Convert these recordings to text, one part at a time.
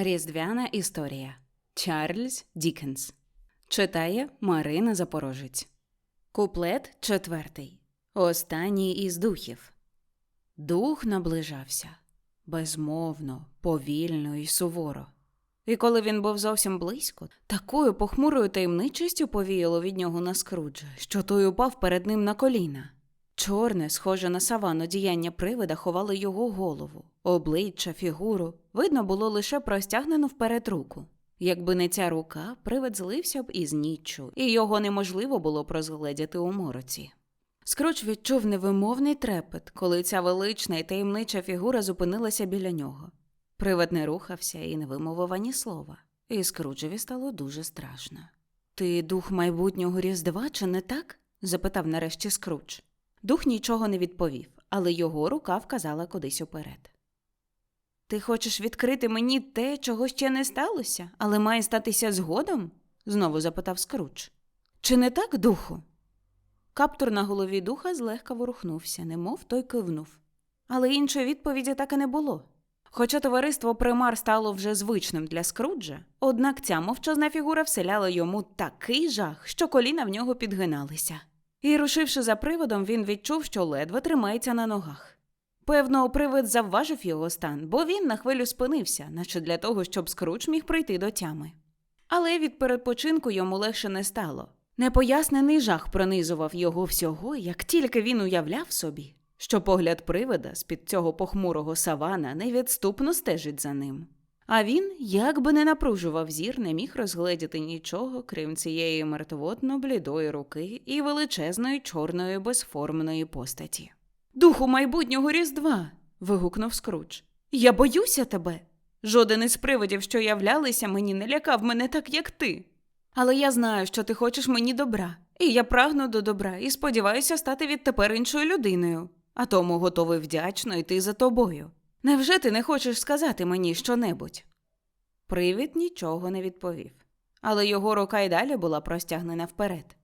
Різдвяна історія Чарльз Дікенс Читає Марина Запорожець. Куплет четвертий. Останній із духів. Дух наближався безмовно, повільно і суворо. І коли він був зовсім близько, такою похмурою таємничістю повіяло від нього на скруджа, що той упав перед ним на коліна. Чорне, схоже на савану діяння привида, ховало його голову, обличчя, фігуру. Видно було лише простягнену вперед руку. Якби не ця рука, привид злився б із ніччю, і його неможливо було б розгледіти у мороці. Скруч відчув невимовний трепет, коли ця велична і таємнича фігура зупинилася біля нього. Привид не рухався і не вимовив ані слова, і Скруджеві стало дуже страшно. Ти дух майбутнього Різдва, чи не так? запитав нарешті Скруч. Дух нічого не відповів, але його рука вказала кудись уперед. Ти хочеш відкрити мені те, чого ще не сталося, але має статися згодом? знову запитав Скруч. Чи не так, духу? Каптур на голові духа злегка ворухнувся, немов той кивнув. Але іншої відповіді так і не було. Хоча товариство примар стало вже звичним для Скруджа, однак ця мовчазна фігура вселяла йому такий жах, що коліна в нього підгиналися. І, рушивши за приводом, він відчув, що ледве тримається на ногах. Певно, привид завважив його стан, бо він на хвилю спинився, наче для того, щоб Скруч міг прийти до тями. Але від передпочинку йому легше не стало. Непояснений жах пронизував його всього, як тільки він уявляв собі, що погляд привида з-під цього похмурого савана невідступно стежить за ним. А він, як би не напружував зір, не міг розгледіти нічого, крім цієї мертвотно блідої руки і величезної чорної безформної постаті. Духу майбутнього Різдва. вигукнув Скруч. Я боюся тебе. Жоден із привидів, що являлися мені, не лякав мене так, як ти. Але я знаю, що ти хочеш мені добра, і я прагну до добра і сподіваюся стати відтепер іншою людиною, а тому готовий вдячно йти за тобою. Невже ти не хочеш сказати мені щонебудь? Привід нічого не відповів, але його рука й далі була простягнена вперед.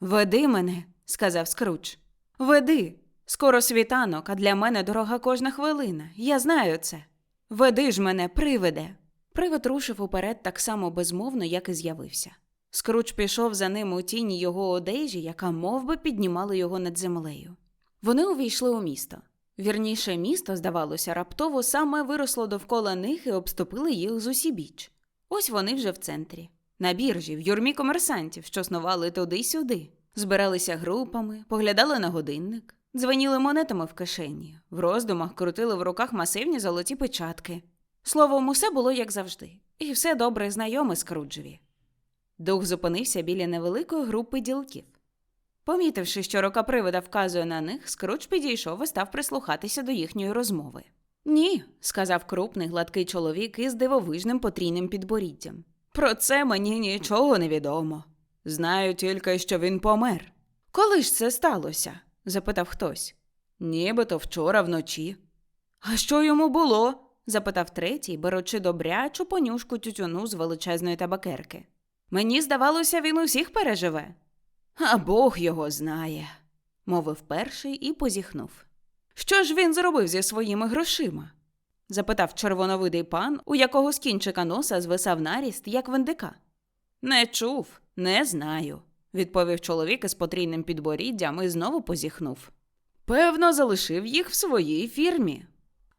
Веди мене, сказав Скруч. Веди. Скоро світанок, а для мене дорога кожна хвилина. Я знаю це. Веди ж мене, привиде. Привид рушив уперед так само безмовно, як і з'явився. Скруч пішов за ним у тіні його одежі, яка мов би, піднімала його над землею. Вони увійшли у місто. Вірніше, місто, здавалося, раптово саме виросло довкола них і обступили їх з усібіч. Ось вони вже в центрі, на біржі, в юрмі комерсантів, що снували туди-сюди, збиралися групами, поглядали на годинник, дзвеніли монетами в кишені, в роздумах крутили в руках масивні золоті печатки. Словом, усе було як завжди, і все добре знайоме Скруджеві. Дух зупинився біля невеликої групи ділків. Помітивши, що рука привида вказує на них, Скрудж підійшов і став прислухатися до їхньої розмови. Ні, сказав крупний гладкий чоловік із дивовижним потрійним підборіддям. Про це мені нічого не відомо. Знаю тільки, що він помер. Коли ж це сталося? запитав хтось. Нібито вчора вночі. А що йому було? запитав третій, беручи добрячу понюшку тютюну з величезної табакерки. Мені здавалося, він усіх переживе. А Бог його знає, мовив перший і позіхнув. Що ж він зробив зі своїми грошима? запитав червоновидий пан, у якого з кінчика носа звисав наріст, як вендика. Не чув, не знаю, відповів чоловік із потрійним підборіддям і знову позіхнув. Певно, залишив їх в своїй фірмі.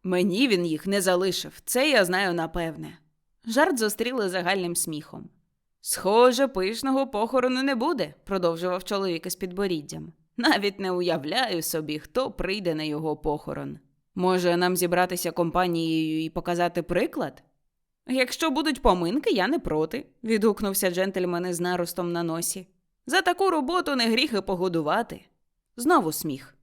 Мені він їх не залишив, це я знаю напевне. Жарт зустріли загальним сміхом. Схоже, пишного похорону не буде, продовжував чоловік із підборіддям. Навіть не уявляю собі, хто прийде на його похорон. Може, нам зібратися компанією і показати приклад? Якщо будуть поминки, я не проти, відгукнувся джентльмен із наростом на носі. За таку роботу не гріх і погодувати. Знову сміх.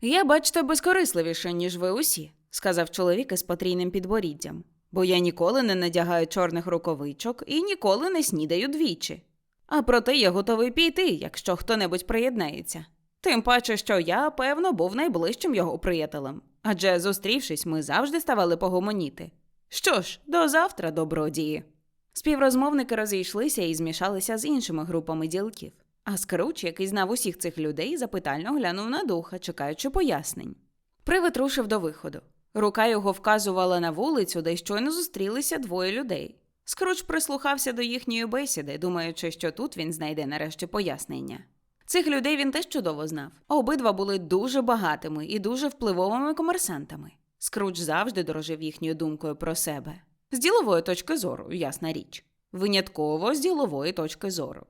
Я, бачите, безкорисливіше, ніж ви усі, сказав чоловік із потрійним підборіддям бо я ніколи не надягаю чорних рукавичок і ніколи не снідаю двічі. А проте я готовий піти, якщо хто-небудь приєднається. Тим паче, що я, певно, був найближчим його приятелем, адже, зустрівшись, ми завжди ставали погомоніти. Що ж, до завтра, добродії. Співрозмовники розійшлися і змішалися з іншими групами ділків. А Скруч, який знав усіх цих людей, запитально глянув на духа, чекаючи пояснень. Привид рушив до виходу. Рука його вказувала на вулицю, де щойно зустрілися двоє людей. Скрудж прислухався до їхньої бесіди, думаючи, що тут він знайде нарешті пояснення. Цих людей він теж чудово знав. Обидва були дуже багатими і дуже впливовими комерсантами. Скрудж завжди дорожив їхньою думкою про себе. З ділової точки зору, ясна річ. Винятково з ділової точки зору.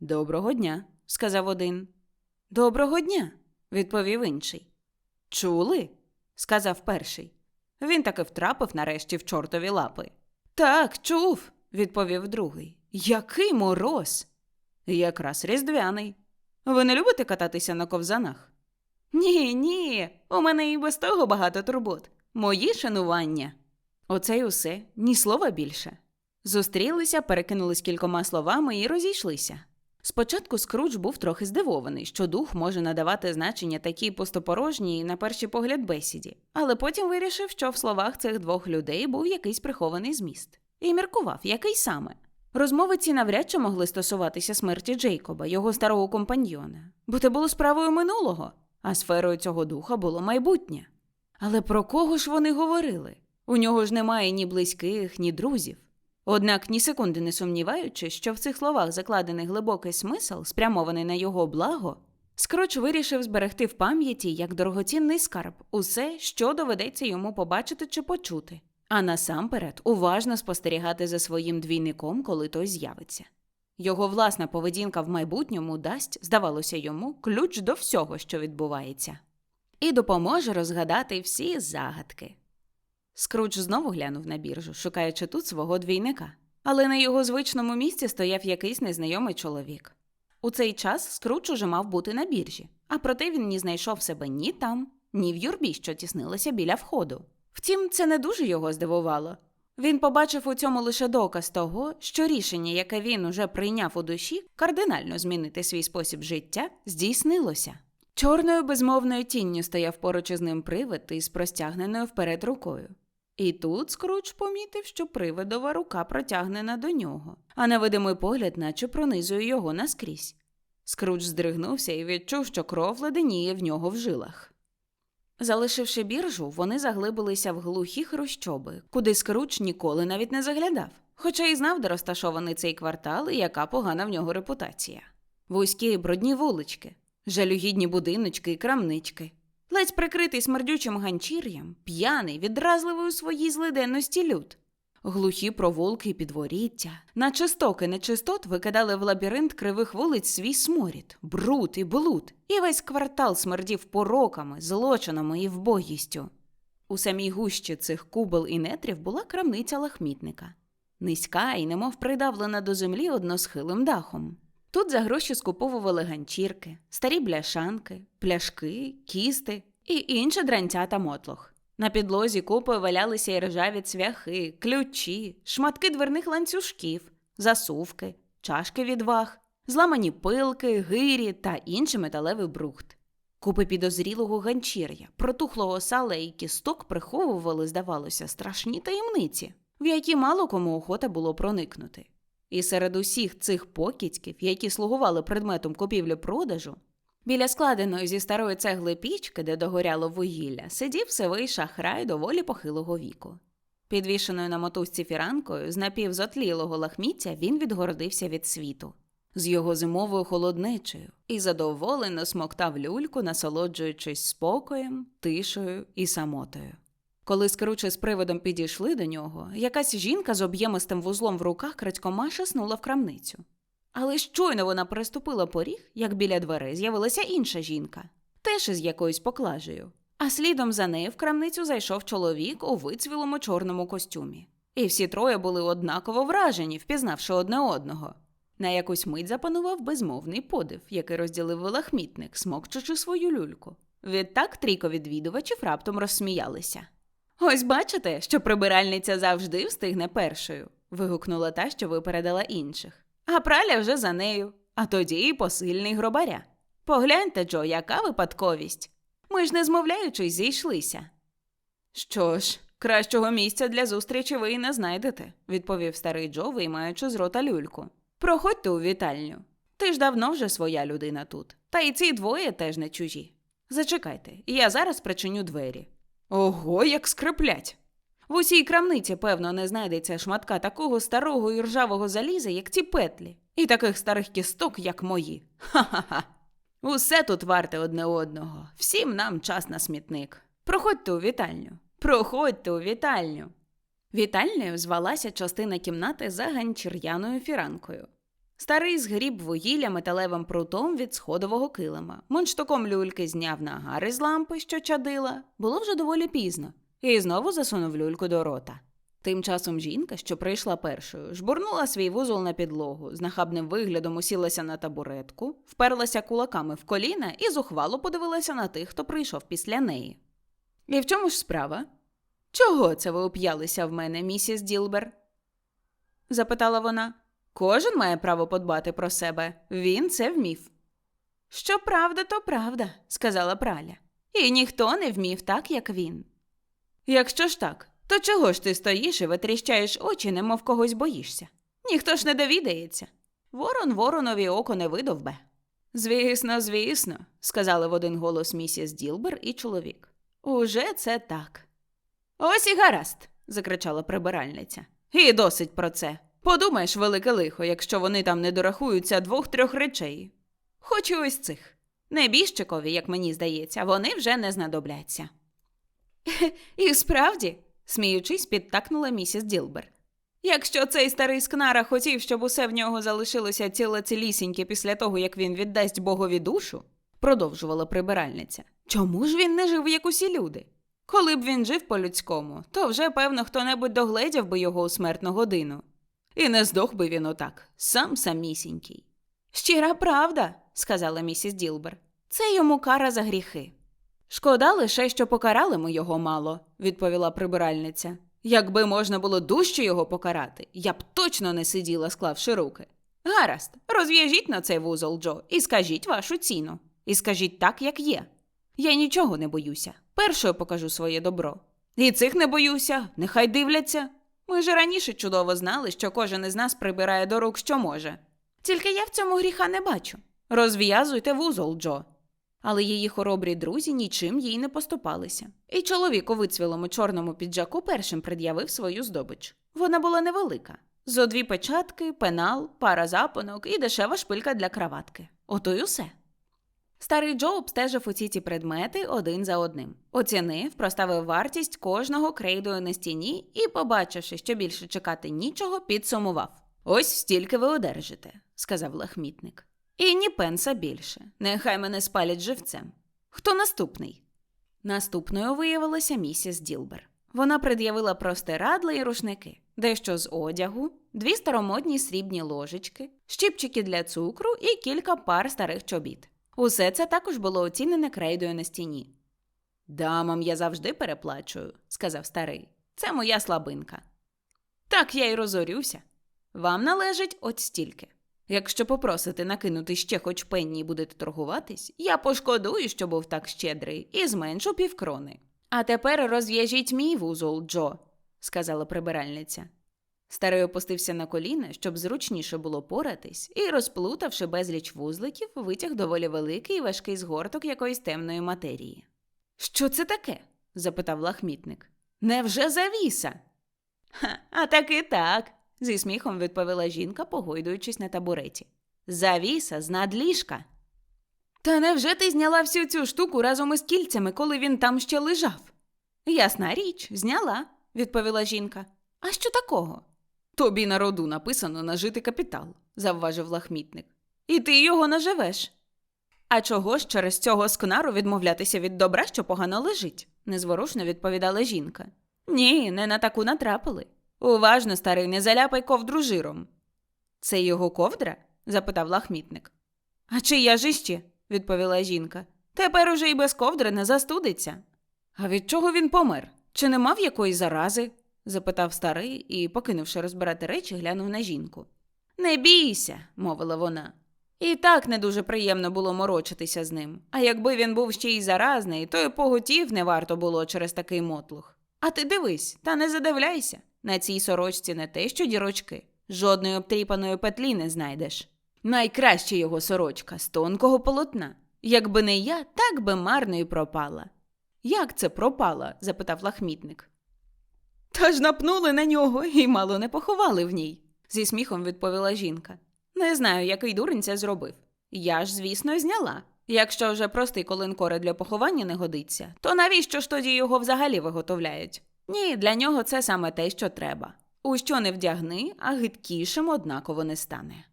Доброго дня, сказав один. Доброго дня, відповів інший. Чули? Сказав перший. Він таки втрапив нарешті в чортові лапи. Так, чув, відповів другий. Який мороз? Якраз різдвяний. Ви не любите кататися на ковзанах? Ні, ні, у мене і без того багато турбот. Мої шанування. Оце й усе, ні слова більше. Зустрілися, перекинулись кількома словами і розійшлися. Спочатку Скрудж був трохи здивований, що дух може надавати значення такій пустопорожній, на перший погляд, бесіді, але потім вирішив, що в словах цих двох людей був якийсь прихований зміст, і міркував, який саме. Розмови ці навряд чи могли стосуватися смерті Джейкоба, його старого компаньйона, бо це було справою минулого, а сферою цього духа було майбутнє. Але про кого ж вони говорили? У нього ж немає ні близьких, ні друзів. Однак ні секунди не сумніваючи, що в цих словах закладений глибокий смисл, спрямований на його благо, Скроч вирішив зберегти в пам'яті як дорогоцінний скарб усе, що доведеться йому побачити чи почути, а насамперед уважно спостерігати за своїм двійником, коли той з'явиться. Його власна поведінка в майбутньому дасть, здавалося йому, ключ до всього, що відбувається, і допоможе розгадати всі загадки. Скрудж знову глянув на біржу, шукаючи тут свого двійника. Але на його звичному місці стояв якийсь незнайомий чоловік. У цей час Скрудж уже мав бути на біржі, а проте він не знайшов себе ні там, ні в юрбі, що тіснилася біля входу. Втім, це не дуже його здивувало. Він побачив у цьому лише доказ того, що рішення, яке він уже прийняв у душі, кардинально змінити свій спосіб життя, здійснилося. Чорною безмовною тінню стояв поруч із ним привид із простягненою вперед рукою. І тут Скрудж помітив, що привидова рука протягнена до нього, а невидимий погляд наче пронизує його наскрізь. Скрудж здригнувся і відчув, що кров леденіє в нього в жилах. Залишивши біржу, вони заглибилися в глухі хрущоби, куди Скрудж ніколи навіть не заглядав, хоча й знав, де розташований цей квартал і яка погана в нього репутація. Вузькі і брудні вулички, жалюгідні будиночки і крамнички, ледь прикритий смердючим ганчір'ям, п'яний, відразливий у своїй злиденності люд. Глухі провулки і підворіття, наче стоки нечистот викидали в лабіринт кривих вулиць свій сморід, бруд і блуд, і весь квартал смердів пороками, злочинами і вбогістю. У самій гущі цих кубел і нетрів була крамниця лахмітника, низька і немов придавлена до землі односхилим дахом. Тут за гроші скуповували ганчірки, старі бляшанки, пляшки, кісти і інше дрантя та мотлох. На підлозі купою валялися й ржаві цвяхи, ключі, шматки дверних ланцюжків, засувки, чашки від ваг, зламані пилки, гирі та інший металевий брухт. Купи підозрілого ганчір'я, протухлого сала і кісток приховували, здавалося, страшні таємниці, в які мало кому охота було проникнути. І серед усіх цих покидьків, які слугували предметом купівлі-продажу, біля складеної зі старої цегли пічки, де догоряло вугілля, сидів сивий шахрай доволі похилого віку. Підвішеною на мотузці фіранкою з напівзотлілого лахміття він відгородився від світу, з його зимовою холодничею, і задоволено смоктав люльку, насолоджуючись спокоєм, тишею і самотою. Коли скруче з приводом підійшли до нього, якась жінка з об'ємистим вузлом в руках крадькома шаснула в крамницю. Але щойно вона переступила поріг, як біля дверей з'явилася інша жінка, теж із якоюсь поклажею. А слідом за нею в крамницю зайшов чоловік у вицвілому чорному костюмі. І всі троє були однаково вражені, впізнавши одне одного. На якусь мить запанував безмовний подив, який розділив лахмітник, смокчучи свою люльку. Відтак трійко відвідувачів раптом розсміялися. Ось бачите, що прибиральниця завжди встигне першою. вигукнула та, що випередила інших. А праля вже за нею, а тоді і посильний гробаря. Погляньте, Джо, яка випадковість. Ми ж не змовляючись зійшлися. Що ж, кращого місця для зустрічі ви і не знайдете, відповів старий Джо, виймаючи з рота люльку. Проходьте у вітальню. Ти ж давно вже своя людина тут. Та й ці двоє теж не чужі. Зачекайте, я зараз причиню двері. Ого, як скриплять. В усій крамниці, певно, не знайдеться шматка такого старого і ржавого заліза, як ці петлі, і таких старих кісток, як мої. Ха-ха-ха. Усе тут варте одне одного. Всім нам час на смітник. Проходьте у вітальню. Проходьте у вітальню. Вітальнею звалася частина кімнати за ганчір'яною фіранкою. Старий згріб вугілля металевим прутом від сходового килима, монштоком люльки зняв нагари з лампи, що чадила. Було вже доволі пізно, і знову засунув люльку до рота. Тим часом жінка, що прийшла першою, жбурнула свій вузол на підлогу, з нахабним виглядом усілася на табуретку, вперлася кулаками в коліна і зухвало подивилася на тих, хто прийшов після неї. І в чому ж справа? Чого це ви уп'ялися в мене, місіс Ділбер? запитала вона. Кожен має право подбати про себе. Він це вмів. Що правда, то правда, сказала праля. І ніхто не вмів так, як він. Якщо ж так, то чого ж ти стоїш і витріщаєш очі, немов когось боїшся? Ніхто ж не довідається. Ворон воронові око не видовбе. Звісно, звісно, сказали в один голос місіс Ділбер і чоловік. Уже це так. Ось і гаразд, закричала прибиральниця. І досить про це. Подумаєш, велике лихо, якщо вони там не дорахуються двох-трьох речей. Хоч і ось цих. Небіжчикові, як мені здається, вони вже не знадобляться. І справді, сміючись, підтакнула місіс Ділбер. Якщо цей старий скнара хотів, щоб усе в нього залишилося ціле цілісіньке після того, як він віддасть Богові душу, продовжувала прибиральниця. Чому ж він не жив, як усі люди? Коли б він жив по-людському, то вже, певно, хто-небудь догледів би його у смертну годину. І не здох би він отак, сам самісінький. Щира правда, сказала місіс Ділбер. Це йому кара за гріхи. Шкода лише, що покарали ми його мало, відповіла прибиральниця. Якби можна було дужче його покарати, я б точно не сиділа, склавши руки. Гаразд, розв'яжіть на цей вузол, Джо, і скажіть вашу ціну. І скажіть так, як є. Я нічого не боюся. Першою покажу своє добро. І цих не боюся, нехай дивляться. Ми ж раніше чудово знали, що кожен із нас прибирає до рук, що може. Тільки я в цьому гріха не бачу. Розв'язуйте вузол, Джо. Але її хоробрі друзі нічим їй не поступалися. І чоловік у вицвілому чорному піджаку першим пред'явив свою здобич. Вона була невелика. Зо дві печатки, пенал, пара запонок і дешева шпилька для краватки. Ото й усе. Старий Джо обстежив усі ці предмети один за одним. Оцінив, проставив вартість кожного крейдою на стіні і, побачивши, що більше чекати нічого, підсумував. Ось стільки ви одержите, сказав лахмітник. І ні пенса більше. Нехай мене спалять живцем. Хто наступний? Наступною виявилася місіс Ділбер. Вона пред'явила простирадла і рушники, дещо з одягу, дві старомодні срібні ложечки, щіпчики для цукру і кілька пар старих чобіт. Усе це також було оцінене крейдою на стіні. Дамам я завжди переплачую, сказав старий. Це моя слабинка. Так я й розорюся. Вам належить от стільки. Якщо попросите накинути ще хоч пенні і будете торгуватись, я пошкодую, що був так щедрий, і зменшу півкрони. А тепер розв'яжіть мій вузол, Джо, сказала прибиральниця. Старий опустився на коліна, щоб зручніше було поратись, і, розплутавши безліч вузликів, витяг доволі великий і важкий згорток якоїсь темної матерії. Що це таке? запитав лахмітник. Невже завіса? Ха, а таки так, зі сміхом відповіла жінка, погойдуючись на табуреті. Завіса з надліжка. Та невже ти зняла всю цю штуку разом із кільцями, коли він там ще лежав? Ясна річ, зняла, відповіла жінка. А що такого? Тобі на роду написано нажити капітал, завважив лахмітник. І ти його наживеш. А чого ж через цього скнару відмовлятися від добра, що погано лежить? незворушно відповідала жінка. Ні, не на таку натрапили. Уважно, старий, не заляпай ковдру жиром. Це його ковдра? запитав лахмітник. А чия ж іще? відповіла жінка. Тепер уже й без ковдри не застудиться. А від чого він помер? Чи не мав якої зарази? Запитав старий і, покинувши розбирати речі, глянув на жінку. Не бійся, мовила вона. І так не дуже приємно було морочитися з ним. А якби він був ще й заразний, то й поготів не варто було через такий мотлух. А ти дивись, та не задивляйся. На цій сорочці не те, що дірочки. Жодної обтріпаної петлі не знайдеш. Найкраща його сорочка з тонкого полотна. Якби не я, так би марно й пропала. Як це пропала? запитав лахмітник. Та ж напнули на нього і мало не поховали в ній, зі сміхом відповіла жінка. Не знаю, який дурень це зробив. Я ж, звісно, зняла. Якщо вже простий колинкори для поховання не годиться, то навіщо ж тоді його взагалі виготовляють? Ні, для нього це саме те, що треба. У що не вдягни, а гидкішим однаково не стане.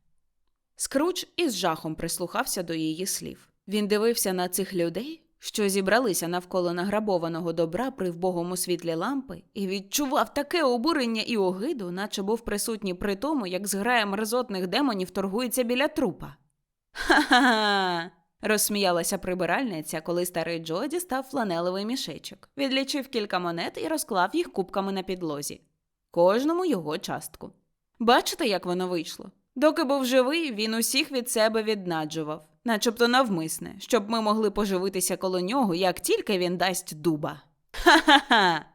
Скруч із жахом прислухався до її слів. Він дивився на цих людей, що зібралися навколо награбованого добра при вбогому світлі лампи, і відчував таке обурення і огиду, наче був присутній при тому, як зграя мерзотних демонів торгується біля трупа. Ха-ха-ха! розсміялася прибиральниця, коли старий Джо дістав фланелевий мішечок, відлічив кілька монет і розклав їх кубками на підлозі. Кожному його частку. Бачите, як воно вийшло? Доки був живий, він усіх від себе віднаджував, начебто навмисне, щоб ми могли поживитися коло нього, як тільки він дасть дуба. Ха-ха-ха!